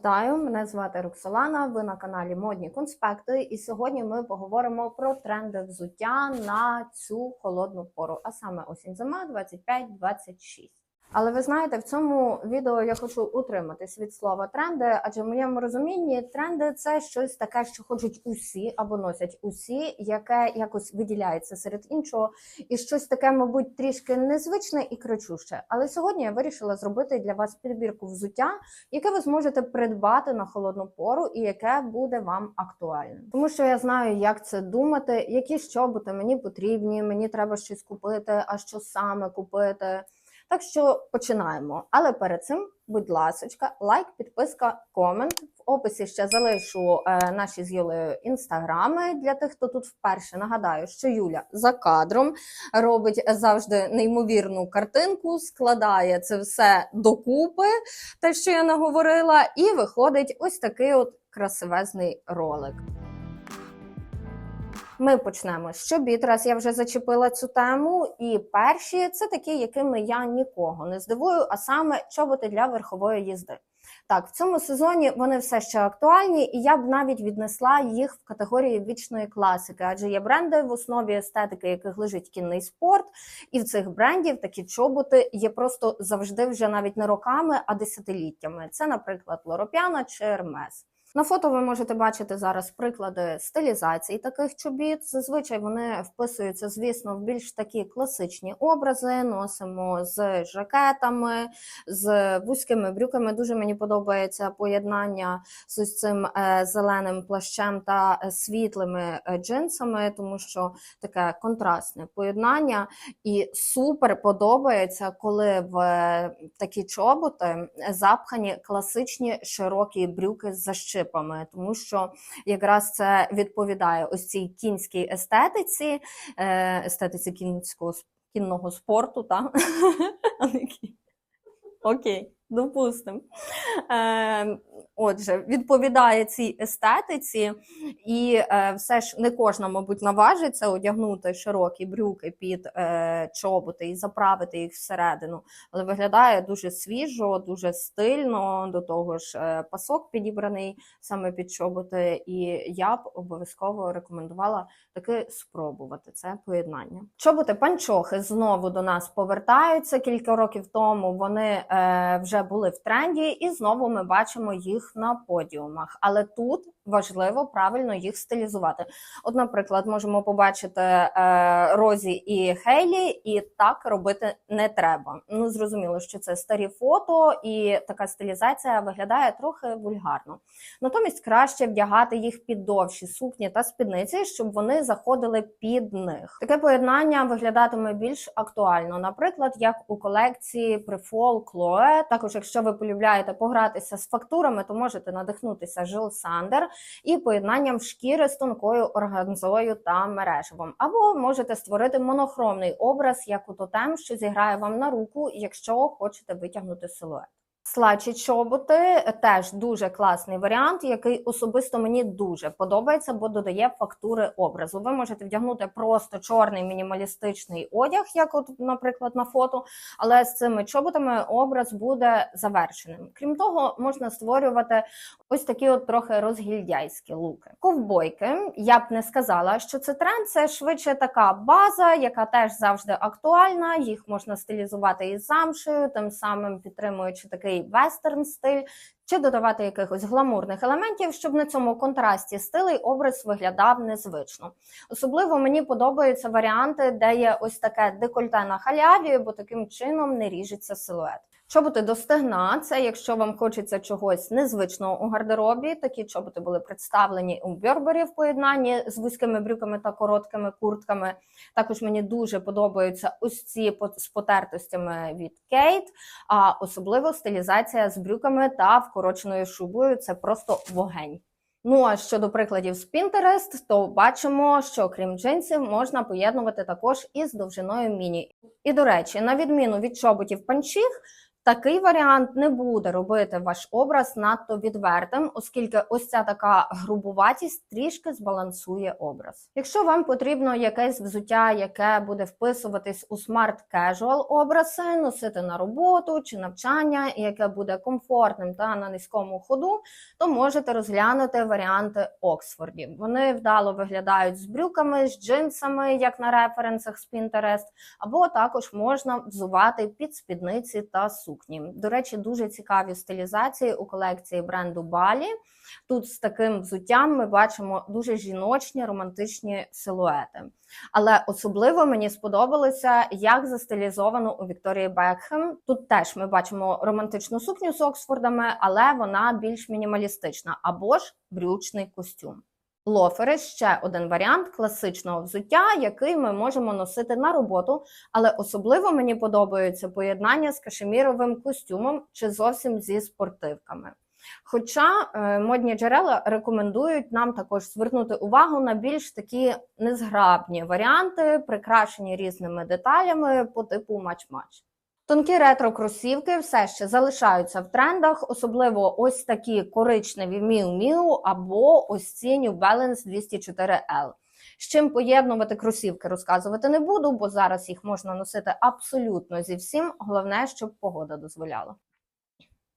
Вітаю, мене звати Роксолана. Ви на каналі Модні Конспекти. І сьогодні ми поговоримо про тренди взуття на цю холодну пору, а саме осінь зима 25-26. Але ви знаєте, в цьому відео я хочу утриматись від слова тренди, адже в моєму розумінні тренди це щось таке, що хочуть усі або носять усі, яке якось виділяється серед іншого, і щось таке, мабуть, трішки незвичне і кричуще. Але сьогодні я вирішила зробити для вас підбірку взуття, яке ви зможете придбати на холодну пору і яке буде вам актуальним. Тому що я знаю, як це думати, які щоботи мені потрібні, мені треба щось купити, а що саме купити. Так що починаємо. Але перед цим, будь ласочка, лайк, підписка, комент. В описі ще залишу е, наші з Юлею інстаграми для тих, хто тут вперше. Нагадаю, що Юля за кадром робить завжди неймовірну картинку, складає це все докупи, те, що я наговорила, і виходить ось такий от красивезний ролик. Ми почнемо з чобіт, раз я вже зачепила цю тему. І перші це такі, якими я нікого не здивую, а саме чоботи для верхової їзди. Так, в цьому сезоні вони все ще актуальні, і я б навіть віднесла їх в категорії вічної класики, адже є бренди в основі естетики, яких лежить кінний спорт, і в цих брендів такі чоботи є просто завжди вже навіть не роками, а десятиліттями. Це, наприклад, Лоропіана чи Ермес. На фото ви можете бачити зараз приклади стилізації таких чобіт. Зазвичай вони вписуються, звісно, в більш такі класичні образи. Носимо з жакетами, з вузькими брюками. Дуже мені подобається поєднання з ось цим е, зеленим плащем та світлими е, джинсами, тому що таке контрастне поєднання. І супер подобається, коли в е, такі чоботи запхані класичні широкі брюки з защипами, тому що якраз це відповідає ось цій кінській естетиці, е, естетиці кінського кінного спорту, та? А не Окей, допустимо. Е, отже, відповідає цій естетиці, і е, все ж не кожна, мабуть, наважиться одягнути широкі брюки під е, чоботи і заправити їх всередину. Але виглядає дуже свіжо, дуже стильно. До того ж, е, пасок підібраний саме під чоботи, і я б обов'язково рекомендувала таки спробувати це поєднання. Чоботи панчохи знову до нас повертаються кілька років тому. Вони е, вже були в тренді, і знову ми бачимо їх на подіумах. Але тут важливо правильно їх стилізувати. От, наприклад, можемо побачити е, Розі і Хейлі, і так робити не треба. Ну зрозуміло, що це старі фото, і така стилізація виглядає трохи вульгарно. Натомість краще вдягати їх під довші сукні та спідниці, щоб вони заходили під них. Таке поєднання виглядатиме більш актуально, наприклад, як у колекції Prefall Chloe. Також, якщо ви полюбляєте погратися з фактурами, то можете надихнутися Жил Сандер і поєднанням шкіри з тонкою органзою та мережевом. Або можете створити монохромний образ, як у тотем, що зіграє вам на руку, якщо хочете витягнути силует. Слачі чоботи теж дуже класний варіант, який особисто мені дуже подобається, бо додає фактури образу. Ви можете вдягнути просто чорний мінімалістичний одяг, як, от, наприклад, на фото, але з цими чоботами образ буде завершеним. Крім того, можна створювати ось такі от трохи розгільдяйські луки. Ковбойки я б не сказала, що це тренд, це швидше така база, яка теж завжди актуальна. Їх можна стилізувати із замшею, тим самим підтримуючи такий вестерн стиль. Чи додавати якихось гламурних елементів, щоб на цьому контрасті стилей образ виглядав незвично. Особливо мені подобаються варіанти, де є ось таке декольте на халяві, бо таким чином не ріжеться силует. Чоботи до це якщо вам хочеться чогось незвичного у гардеробі. Такі чоботи були представлені у Бербері в поєднанні з вузькими брюками та короткими куртками. Також мені дуже подобаються ось ці з потертостями від Кейт, а особливо стилізація з брюками та вкороченою шубою це просто вогень. Ну а щодо прикладів з Pinterest, то бачимо, що крім джинсів можна поєднувати також із довжиною міні. І до речі, на відміну від чоботів панчіх, Такий варіант не буде робити ваш образ надто відвертим, оскільки ось ця така грубуватість трішки збалансує образ. Якщо вам потрібно якесь взуття, яке буде вписуватись у смарт casual образи, носити на роботу чи навчання, яке буде комфортним та на низькому ходу, то можете розглянути варіанти Оксфордів. Вони вдало виглядають з брюками, з джинсами, як на референсах з Pinterest, або також можна взувати під спідниці та сукні. До речі, дуже цікаві стилізації у колекції бренду Балі. Тут з таким взуттям ми бачимо дуже жіночні романтичні силуети. Але особливо мені сподобалося, як застилізовано у Вікторії Бекхем. Тут теж ми бачимо романтичну сукню з Оксфордами, але вона більш мінімалістична або ж брючний костюм. Лофери ще один варіант класичного взуття, який ми можемо носити на роботу, але особливо мені подобається поєднання з кашеміровим костюмом чи зовсім зі спортивками. Хоча е, модні джерела рекомендують нам також звернути увагу на більш такі незграбні варіанти, прикрашені різними деталями по типу матч-матч. Тонкі ретро-кросівки все ще залишаються в трендах, особливо ось такі коричневі Miu Miu або ось ці New Balance 204L. З чим поєднувати кросівки розказувати не буду, бо зараз їх можна носити абсолютно зі всім. Головне, щоб погода дозволяла.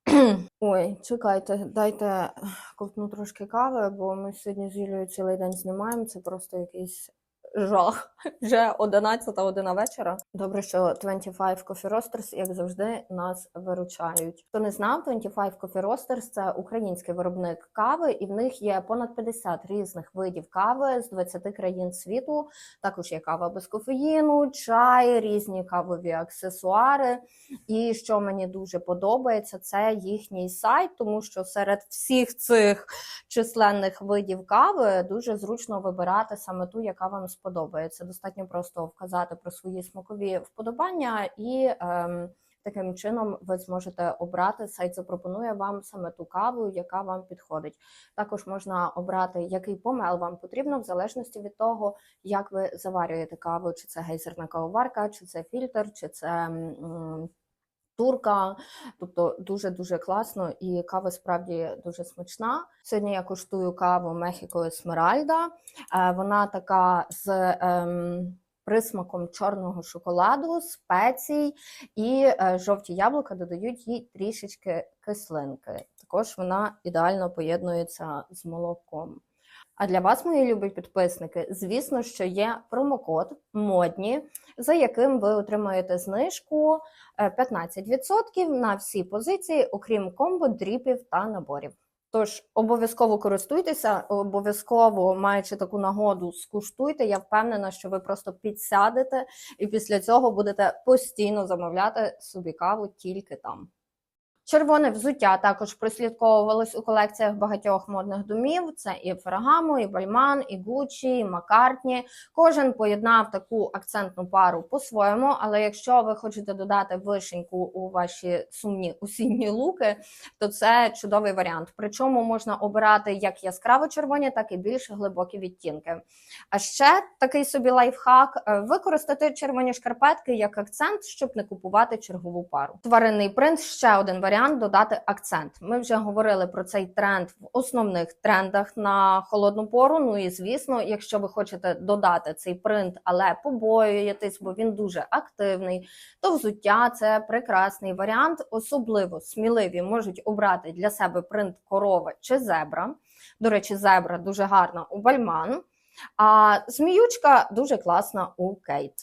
Ой, чекайте, дайте ковтну трошки кави, бо ми сьогодні з Юлією цілий день знімаємо. Це просто якийсь жах. Вже 11 година вечора. Добре, що 25 Coffee Roasters, як завжди, нас виручають. Хто не знав, 25 Coffee Roasters – це український виробник кави, і в них є понад 50 різних видів кави з 20 країн світу. Також є кава без кофеїну, чай, різні кавові аксесуари. І що мені дуже подобається, це їхній сайт, тому що серед всіх цих численних видів кави дуже зручно вибирати саме ту, яка вам сподобається. Достатньо просто вказати про свої смакові вподобання, і ем, таким чином ви зможете обрати. Сайт запропонує вам саме ту каву, яка вам підходить. Також можна обрати, який помел вам потрібно, в залежності від того, як ви заварюєте каву, чи це гейзерна кавоварка, чи це фільтр, чи це. м, Турка, тобто дуже дуже класно, і кава справді дуже смачна. Сьогодні я куштую каву Мехіко Есмеральда. Е, Вона така з ем, присмаком чорного шоколаду, спецій і е, жовті яблука додають їй трішечки кислинки. Також вона ідеально поєднується з молоком. А для вас, мої любі підписники, звісно, що є промокод модні, за яким ви отримаєте знижку е, 15% на всі позиції, окрім комбо, дріпів та наборів. Тож обов'язково користуйтеся, обов'язково маючи таку нагоду, скуштуйте. Я впевнена, що ви просто підсядете і після цього будете постійно замовляти собі каву тільки там. Червоне взуття також прослідковувалось у колекціях багатьох модних домів. Це і Феррагамо, і Бальман, і Гуччі, і Маккартні. Кожен поєднав таку акцентну пару по-своєму. Але якщо ви хочете додати вишеньку у ваші сумні осінні луки, то це чудовий варіант. Причому можна обирати як яскраво червоні, так і більш глибокі відтінки. А ще такий собі лайфхак: е, використати червоні шкарпетки як акцент, щоб не купувати чергову пару. Тваринний принт ще один варіант додати акцент. Ми вже говорили про цей тренд в основних трендах на холодну пору. Ну і звісно, якщо ви хочете додати цей принт, але побоюєтесь, бо він дуже активний, то взуття це прекрасний варіант. Особливо сміливі можуть обрати для себе принт корова чи зебра. До речі, зебра дуже гарна у бальман. А зміючка дуже класна у Кейт.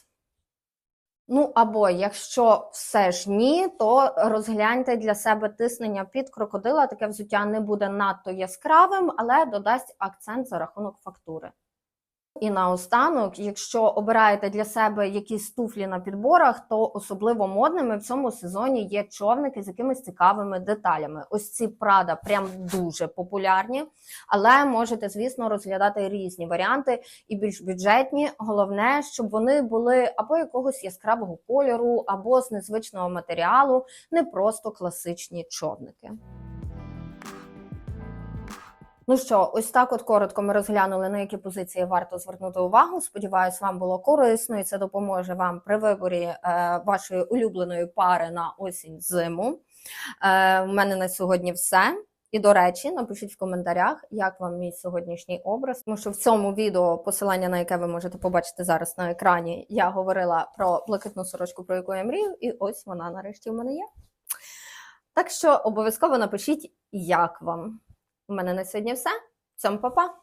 Ну або якщо все ж ні, то розгляньте для себе тиснення під крокодила. Таке взуття не буде надто яскравим, але додасть акцент за рахунок фактури. І наостанок, якщо обираєте для себе якісь туфлі на підборах, то особливо модними в цьому сезоні є човники з якимись цікавими деталями. Ось ці Прада прям дуже популярні, але можете, звісно, розглядати різні варіанти і більш бюджетні. Головне, щоб вони були або якогось яскравого кольору, або з незвичного матеріалу, не просто класичні човники. Ну що, ось так от коротко ми розглянули, на які позиції варто звернути увагу. Сподіваюсь, вам було корисно і це допоможе вам при виборі е, вашої улюбленої пари на осінь зиму. Е, У мене на сьогодні все. І до речі, напишіть в коментарях, як вам мій сьогоднішній образ. Тому що в цьому відео, посилання на яке ви можете побачити зараз на екрані, я говорила про блакитну сорочку, про яку я мрію, і ось вона нарешті в мене є. Так що обов'язково напишіть, як вам. У мене на сьогодні все. Всім па-па!